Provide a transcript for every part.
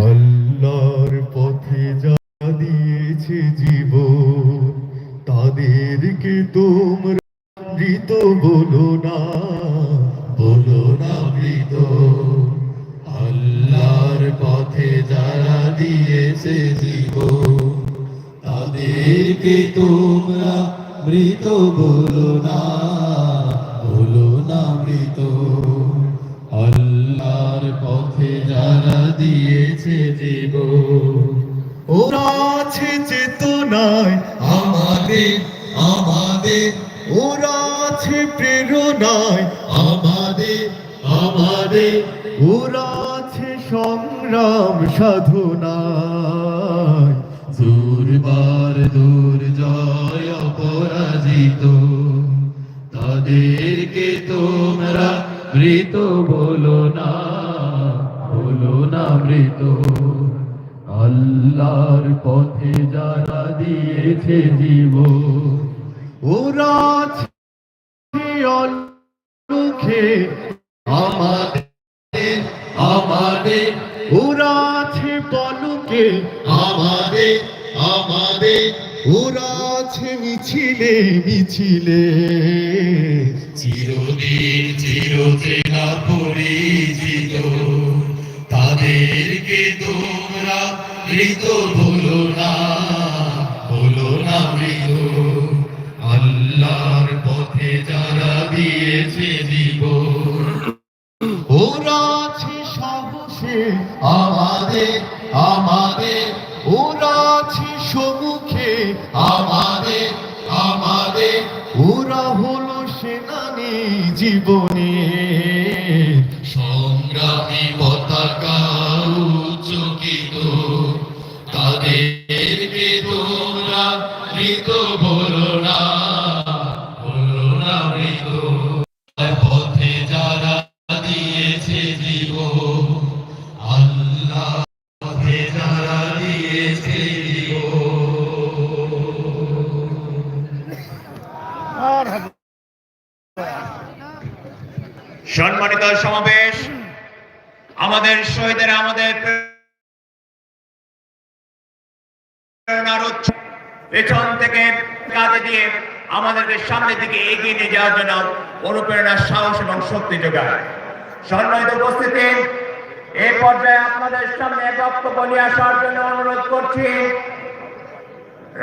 আল্লাহর পথে যা দিয়েছে জীব তাদেরকে তোমরা মৃত বলো না বলো না মৃত। আল্লাহর পথে যারা দিয়েছে জীব তাদেরকে তোমরা মৃত বলো না। দিয়েছে জীব ওরা আছে চেতনায় আমাদের আমাদের। ওরা আছে প্রেরণায় আমাদের আমাদের। ওরা আছে সংগ্রাম সাধনায়। দুর্বার দুর্জয় অপরাজিত তাদেরকে তোমরা মৃত বলো। পথে যারা দিয়েছে জীব ওরা অলুখে আমাদের আমাদের, ওরা আছে পলকে আমাদের আমাদের, ওরা আছে মিছিলে মিছিলে। চিরদিন চিরচেনা পরিচিত, তাদেরকে তোমরা মৃত বলো না বলো না মৃত। আল্লাহর পথে যারা দিয়েছে জীবন, ওরা আছে সাহসে আমাদের আমাদের। ওরা আছে সম্মুখে আমাদের আমাদের। ওরা হলো সেনানি জীবনে। সম্মানিত সমাবেশ। আমাদের শহীদের, আমাদের পেছন থেকে কাজে দিয়ে আমাদেরকে সামনের দিকে এগিয়ে নিয়ে যাওয়ার জন্য অনুপ্রেরণার সাহস এবং শক্তি যোগায়। সম্মানিত উপস্থিতি এই পর্যায়ে আপনাদের সামনে বক্তব্য নিয়ে আসার জন্য অনুরোধ করছি।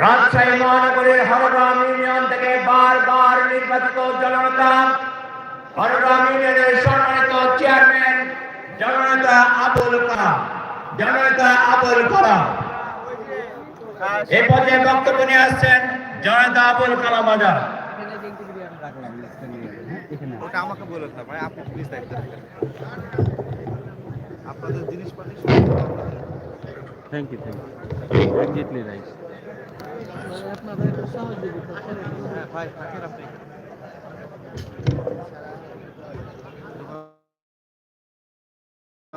রাজশাহী মহানগরীর হরগ্রাম ইউনিয়ন থেকে বারবার নির্বাচিত জনতা হরগ্রাম ইউনিয়নের জননেতা আবুল কালাম জননেতা আবুল কালাম। এই পর্যায়ে বক্তব্য নিয়ে আসছেন জননেতা আবুল কালাম আজাদ ওটা আমাকে বলে দিতে আপনি বিস্তারিত দেখেন। আপনাদের জিনিসপাতি thank you thank you exactly right হ্যাঁ ভাই থাকেন আপনি।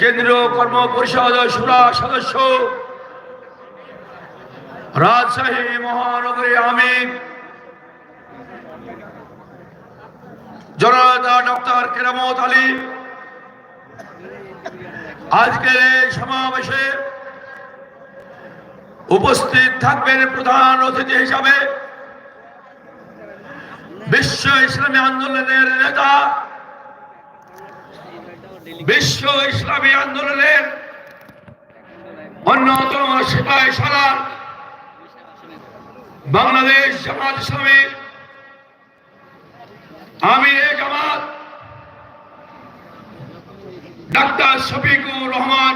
কেন্দ্রীয় কর্ম পরিষদ সুরা সদস্য। রাজশাহী মহানগরী আমির জনতা ডক্টর কেরামত আলী। আজকের এই সমাবেশে উপস্থিত থাকবেন প্রধান অতিথি হিসাবে বিশ্ব ইসলামী আন্দোলনের নেতা বিশ্ব ইসলামী আন্দোলনের অন্যতম সিপাহী সারা বাংলাদেশ জামাত ইসলামী আমির জামাত, ডাক্তার শফিকুর রহমান,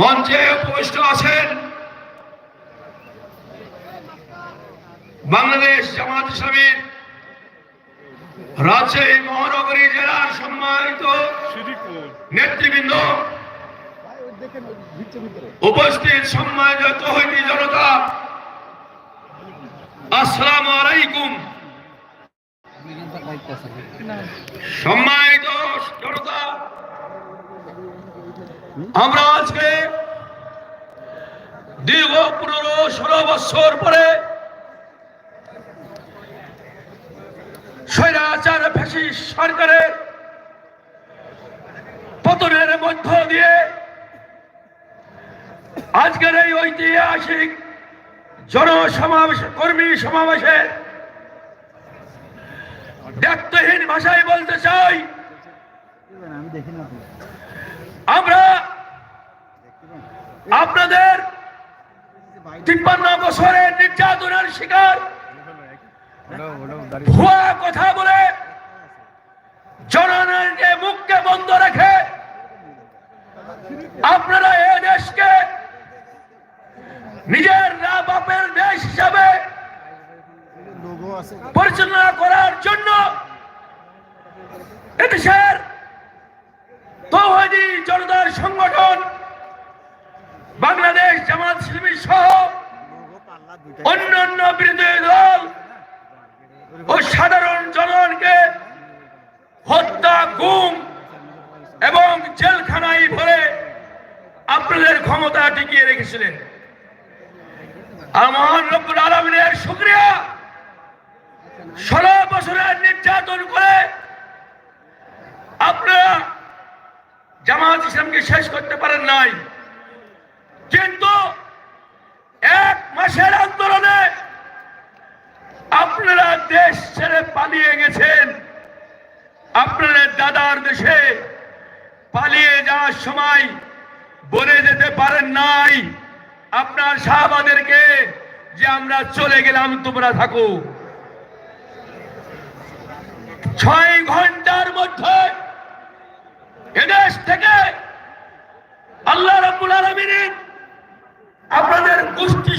মঞ্চে উপবিষ্ট আছেন বাংলাদেশ জামাত ইসলামীর রাজশাহী মহানগরী জেলার সম্মানিত নেতৃবৃন্দ। উপস্থিত সম্মানিত তহিদি জনতা, আসসালামু আলাইকুম। সম্মানিত জনতা, আমরা আজকে দীর্ঘ পনেরো ষোলো বছর পরে ফ্যাসিস সরকারের পতনের মধ্য দিয়ে আজকের এই ঐতিহাসিক জনসমাবেশ কর্মী সমাবেশে ব্যক্তহীন ভাষায় বলতে চাই আমরা আপনাদের তিপ্পান্ন বছরের নির্যাতনের শিকার। ভুয়া কথা বলে বন্ধ রেখে আপনারা এ দেশকে নিজের না বাপের দেশ হিসাবে পরিচালনা করার জন্য এদেশের তৌহিদি জনতার সংগঠন, বাংলাদেশ জামাত শিল্পী সহ লোগো ক্ষমতা টিকিয়ে রেখেছিলেন। মহান রব্বুল আলমিনের শুক্রিয়া। ষোলো বছরের নির্যাতন করে আপনারা জামাত ইসলামকে শেষ করতে পারেন নাই। কিন্তু এক মাসের আন্দোলনে আপনারা দেশ ছেড়ে পালিয়ে গেছেন। আপনাদের দাদার দেশে পালিয়ে যাওয়ার সময় বলে যেতে পারেন নাই। আপনার সাহাবাদেরকে যে আমরা চলে গেলাম, তোমরা থাকো। ছয় ঘণ্টার মধ্যে এদেশ থেকে আল্লাহ রাবুল আলমিন আপনাদের গোষ্ঠী